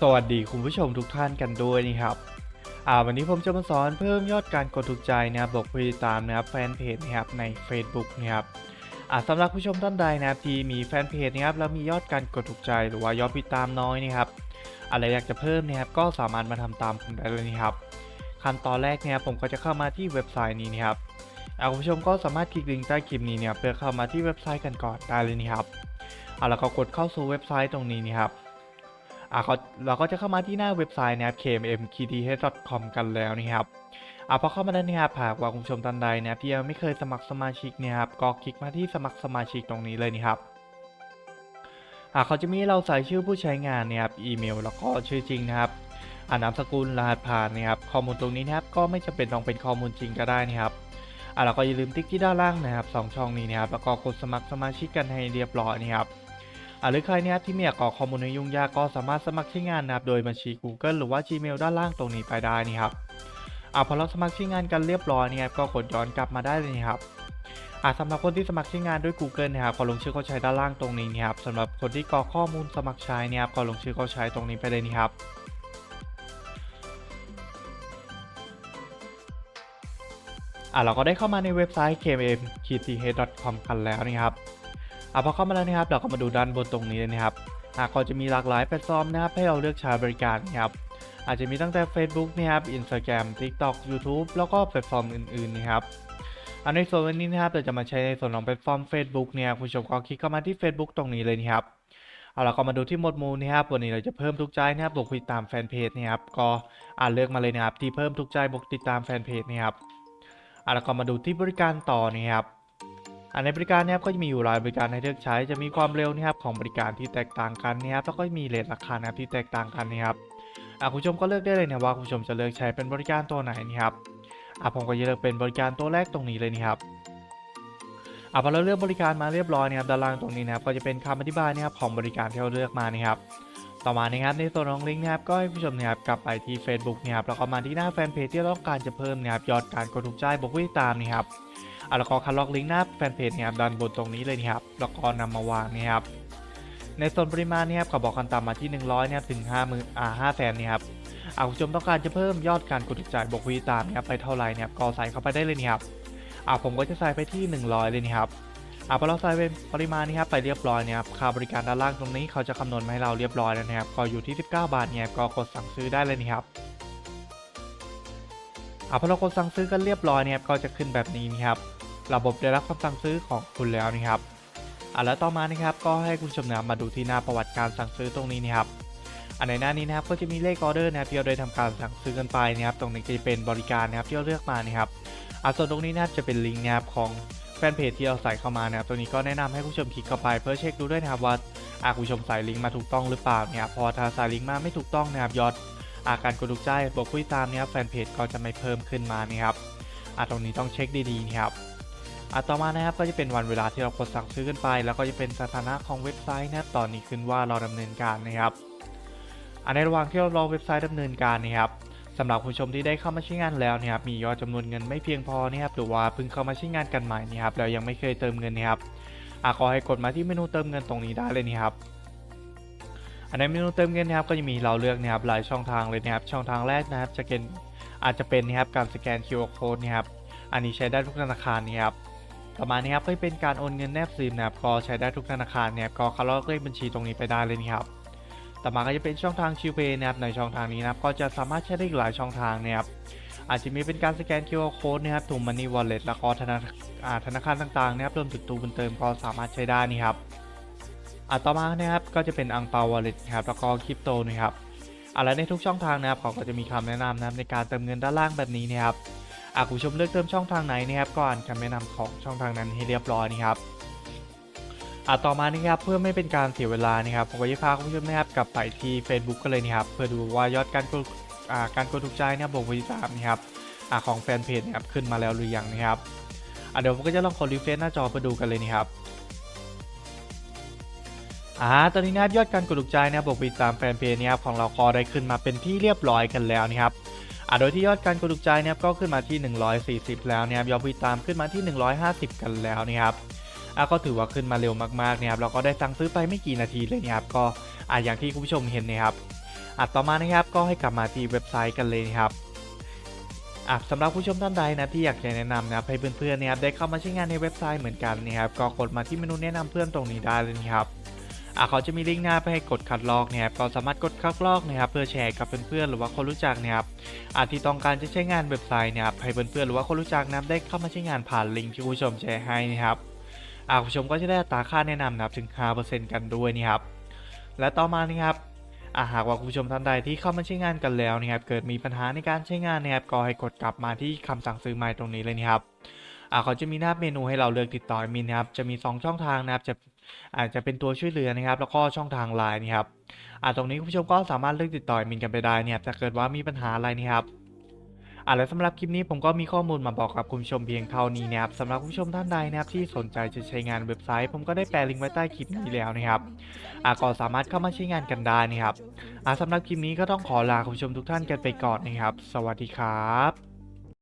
สวัสดีคุณผู้ชมทุกท่านกันด้วยนะครับอ่าวันนี้ผมจะมาสอนเพิ่มยอดการกดถูกใจนะครับบอกผู้ติดตามนะครับแฟนเพจนะครับใน Facebook นะครับอ่าสำหรับผู้ชมท่านใดนะครับที่มีแฟนเพจนะครับแล้วมียอดการกดถูกใจหรือว่ายอดติดตามน้อยนะครับอะไรอยากจะเพิ่มนะครับก็สามารถมาทำตามผมได้เลยนะครับขั้นตอนแรกเนี่ยผมก็จะเข้ามาที่เว็บไซต์นี้นะครับอาคุณผู้ชมก็สามารถคลิกลิงก์ใต้คลิปนี้เนี่ยเพื่อเข้ามาที่เว็บไซต์กันก่อนได้เลยนะครับเอาแล้วก็กดเข้าสู่เว็บไซต์ตรงนี้นะครับ อะเขาเราก็จะเข้ามาที่หน้าเว็บไซต์นะครับ kmkth.com กันแล้วนะครับอะพอเข้ามาแล้วนะครับหากว่าคุณผู้ชมท่านใดนะครับที่ยังไม่เคยสมัครสมาชิกเนะครับก็คลิกมาที่สมัครสมาชิกตรงนี้เลยนะครับอะเขาจะมีเราใส่ชื่อผู้ใช้งานนะครับอีเมล แล้วก็ชื่อจริงนะครับอ่านามสกุลรหัสผ่านนะครับข้อมูลตรงนี้นะครับก็ไม่จำเป็นต้องเป็นข้อมูลจริงก็ได้นะครับอะเราก็อย่าลืมติ๊กที่ด้านล่างนะครับสองช่องนี้นะครับแล้วก็กดสมัครสมาชิกกันให้เรียบร้อยนะครับ หรือใครเนี่ยที่ไม่อยากกรอกข้อมูลในยุ่งยากก็สามารถสมัครใช้งานนะครับโดยบัญชี Google หรือว่า Gmail ด้านล่างตรงนี้ไปได้นี่ครับอ่าพอเราสมัครใช้งานกันเรียบร้อยเนี่ยก็กดย้อนกลับมาได้เลยนะครับอ่าสำหรับคนที่สมัครใช้งานด้วย Google นะครับก็ลงชื่อเข้าใช้ด้านล่างตรงนี้นะครับสำหรับคนที่กรอกข้อมูลสมัครใช้เนี่ยครับก็ลงชื่อเข้าใช้ตรงนี้ไปเลยนี่ครับอ่าเราก็ได้เข้ามาในเว็บไซต์ kmm.com กันแล้วนะครับ อะพอเข้ามาแล้วนะครับเราก็มาดูด้านบนตรงนี้เลยนะครับอะก็จะมีหลากหลายแพลตฟอร์มนะครับให้เราเลือกใช้บริการนะครับอาจจะมีตั้งแต่ Facebook นะครับ Instagram TikTok YouTube แล้วก็แพลตฟอร์มอื่นๆนะครับอันในส่วนวันนี้นะครับเราจะมาใช้ในส่วนของแพลตฟอร์ม Facebook เนี่ยคุณผู้ชมก็คลิกเข้ามาที่ Facebook ตรงนี้เลยนะครับเอาเราก็มาดูที่หมวดหมู่นะครับวันนี้เราจะเพิ่มทุกใจนะครับบวกติดตามแฟนเพจนะครับก็อ่านเลือกมาเลยนะครับที่เพิ่มทุกใจบวกติดตามแฟนเพจนะครับอะแล้วก็มาดูที่บริการต่อนะครับ ในบริการเนี้ยก็จะมีอยู่หลายบริการให้เลือกใช้ จะมีความเร็วนะครับของบริการที่แตกต่างกันนะครับแล้วก็มีเรทราคานะครับที่แตกต่างกันนะครับอะคุณผู้ชมก็เลือกได้เลยนะว่าคุณผู้ชมจะเลือกใช้เป็นบริการตัวไหนนะครับอะผมก็จะเลือกเป็นบริการตัวแรกตรงนี้เลยนะครับอะพอเราเลือกบริการมาเรียบร้อยนะครับด้านล่างตรงนี้นะครับก็จะเป็นคำอธิบายนะครับของบริการที่เราเลือกมานะครับต่อมานะครับในส่วนของลิงก์นะครับก็ให้ผู้ชมนะครับกลับไปที่ Facebook นะครับแล้วก็มาที่หน้าแฟนเพจที่ต้องการจะเพิ่มนะครับยอดการกดถูกใจบอกผู้ติดตามนะครับ แล้วก็คัดลอกลิงก์หน้าแฟนเพจเนี่ยครับด้านบนตรงนี้เลยนะครับแล้วก็นำมาวางนะครับในส่วนปริมาณเนี่ยครับก็บอกกันตามมาที่ 100เนี่ยถึง5มืออ่า5แสนเนี่ยครับอาคุณผู้ชมต้องการจะเพิ่มยอดการกดถูกใจบอกผู้ติดตามนะครับไปเท่าไหร่เนี่ยก็ใส่เข้าไปได้เลยนะครับอ่าผมก็จะใส่ไปที่ 100 เลยนะครับอ่าพอเราใส่เป็นปริมาณนี้ครับไปเรียบร้อยเนี่ยครับค่าบริการด้านล่างตรงนี้เขาจะคำนวณมาให้เราเรียบร้อยแล้วนะครับก็อยู่ที่ 19 บาทเนี่ยก็กดสั่งซื้อได้เลยนะครับอะพอเรากดสั่งซื้อกันเรียบร้อยเนี่ยครับก็จะขึ้นแบบนี้นะครับ ระบบได้รับคำสั่งซื้อของคุณแล้วนะครับอะแล้วต่อมานะครับก็ให้คุณผู้ชมนะมาดูที่หน้าประวัติการสั่งซื้อตรงนี้นะครับอันในหน้านี้นะครับก็จะมีเลขออเดอร์นะครับที่เราได้ทำการสั่งซื้อกันไปนะครับตรงนี้จะเป็นบริการนะครับที่เราเลือกมานะครับอะส่วนตรงนี้นะครับจะเป็นลิงก์นะครับของแฟนเพจที่เราใส่เข้ามานะครับตัวนี้ก็แนะนำให้คุณผู้ชมคลิกเข้าไปเพื่อเช็คดูด้วยนะครับว่าอะคุณผู้ชมใส่ลิงก์มาถูกต้องหรือเปล่าเนี่ยพอถ้าใส่ลิงก์มาไม่ถูกต้องนะครับยอดอาการกดถูกใจบอกผู้ติดตามเนี่ยครับแฟนเพจก็จะไม่เพิ่มขึ้นมานะครับอะตรงนี้ต้องเช็คดีๆนะครับ อะต่อมานะครับก็จะเป็นวันเวลาที่เรากดสั่งซื้อกันไป แล้วก็จะเป็นสถานะของเว็บไซต์นะตอนนี้ขึ้นว่าเราดำเนินการนะครับอันในระหว่างที่เรารอเว็บไซต์ดำเนินการนะครับสำหรับผู้ชมที่ได้เข้ามาใช้งานแล้วนะครับมียอดจำนวนเงินไม่เพียงพอนะครับหรือว่าเพิ่งเข้ามาใช้งานกันใหม่นะครับแล้วยังไม่เคยเติมเงินนะครับอะขอให้กดมาที่เมนูเติมเงินตรงนี้ได้เลยนะครับอันในเมนูเติมเงินนะครับก็จะมีเราเลือกนะครับหลายช่องทางเลยนะครับช่องทางแรกนะครับจะเป็นอาจจะเป็นนะครับการสแกน QR code นะครับอันนี้ใช้ได้ทุกธนาคารนะครับ ต่อมานะครับก็เป็นการโอนเงินแนบซิมนะครับก็ใช้ได้ทุกธนาคารนะครับก็คัดลอกเลขบัญชีตรงนี้ไปได้เลยนะครับต่อมาก็จะเป็นช่องทางชิวเพย์นะครับในช่องทางนี้นะครับก็จะสามารถใช้ได้อีกหลายช่องทางนะครับอาจจะมีเป็นการสแกน QR code นะครับถุงมันนี่วอลเล็ตแล้วก็ธนาธนาคารต่างๆนะครับรวมถึงตู้บุญเติมก็สามารถใช้ได้นี่ครับอะต่อมานะครับก็จะเป็นอังเปาวอลเล็ตครับแล้วก็คริปโตนะครับอะและในทุกช่องทางนะครับเขาก็จะมีคำแนะนำนะครับในการเติมเงินด้านล่างแบบนี้นะครับ อะคุณผู้ชมเลือกเติมช่องทางไหนนะครับก็อ่านคำแนะนำของช่องทางนั้นให้เรียบร้อยนะครับอะต่อมานะครับเพื่อไม่เป็นการเสียเวลานะครับผมก็จะพาคุณผู้ชมนะครับกลับไปที่ Facebook กันเลยนะครับเพื่อดูว่ายอดการกดอ่าการกดถูกใจนะครับบวกผู้ติดตามนะครับอะของแฟนเพจนะครับขึ้นมาแล้วหรือยังนะครับอะเดี๋ยวผมก็จะลองกดรีเฟรชหน้าจอเพื่อดูกันเลยนะครับอ่าตอนนี้นะยอดการกดถูกใจนะบบอกไปตามแฟนเพจนะครับของเราก็ได้ขึ้นมาเป็นที่เรียบร้อยกันแล้วนะครับ โดยที่ยอดการกดถูกใจนะครับก็ขึ้นมาที่ 140 แล้วนะครับยอดผู้ตามขึ้นมาที่ 150 กันแล้วนะครับอ่าก็ถือว่าขึ้นมาเร็วมากๆนะครับเราก็ได้สั่งซื้อไปไม่กี่นาทีเลยนะครับก็อ่าอย่างที่คุณผู้ชมเห็นนะครับอะต่อมานะครับก็ให้กลับมาที่เว็บไซต์กันเลยนะครับอะสำหรับผู้ชมท่านใดนะที่อยากจะแนะนำนะครับให้เพื่อนๆนะครับได้เข้ามาใช้งานในเว็บไซต์เหมือนกันนะครับก็กดมาที่เมนูแนะนำเพื่อนตรงนี้ได้เลยนะครับ อะเขาจะมีลิงก์หน้าไปให้กดคัดลอกนะครับก็สามารถกดคัดลอกนะครับเพื่อแชร์กับเพื่อนๆหรือว่าคนรู้จักนะครับอาจที่ต้องการจะใช้งานเว็บไซต์นะครับให้เพื่อนๆหรือว่าคนรู้จักนะครับได้เข้ามาใช้งานผ่านลิงก์ที่คุณผู้ชมแชร์ให้นะครับอะคุณผู้ชมก็จะได้ตาค่าแนะนำนะครับถึง 5%กันด้วยนะครับ และต่อมานะครับอะหากว่าคุณผู้ชมท่านใดที่เข้ามาใช้งานกันแล้วนะครับ เกิดมีปัญหาในการใช้งานนะครับก็ให้กดกลับมาที่คำสั่งซื้อใหม่ตรงนี้เลยนะครับอะเขาจะมีหน้าเมนูให้เราเลือกติดต่อมินนะครับ จะมี 2 ช่องทางนะครับ จะ อาจจะเป็นตัวช่วยเหลือนะครับ แล้วก็ช่องทางไลน์นะครับอะตรงนี้คุณผู้ชมก็สามารถเลือกติดต่อมินกันไปได้เนี่ยถ้าเกิดว่ามีปัญหาอะไรนะครับอะและสำหรับคลิปนี้ผมก็มีข้อมูลมาบอกกับคุณผู้ชมเพียงเท่านี้นะครับสำหรับคุณผู้ชมท่านใดนะครับที่สนใจจะใช้งานเว็บไซต์ ผมก็ได้แปะลิงก์ไว้ใต้คลิปนี้แล้วนะครับอะก็สามารถเข้ามาใช้งานกันได้นะครับอะสำหรับคลิปนี้ก็ต้องขอลาคุณผู้ชมทุกท่านกันไปก่อนนะครับ สวัสดีครับ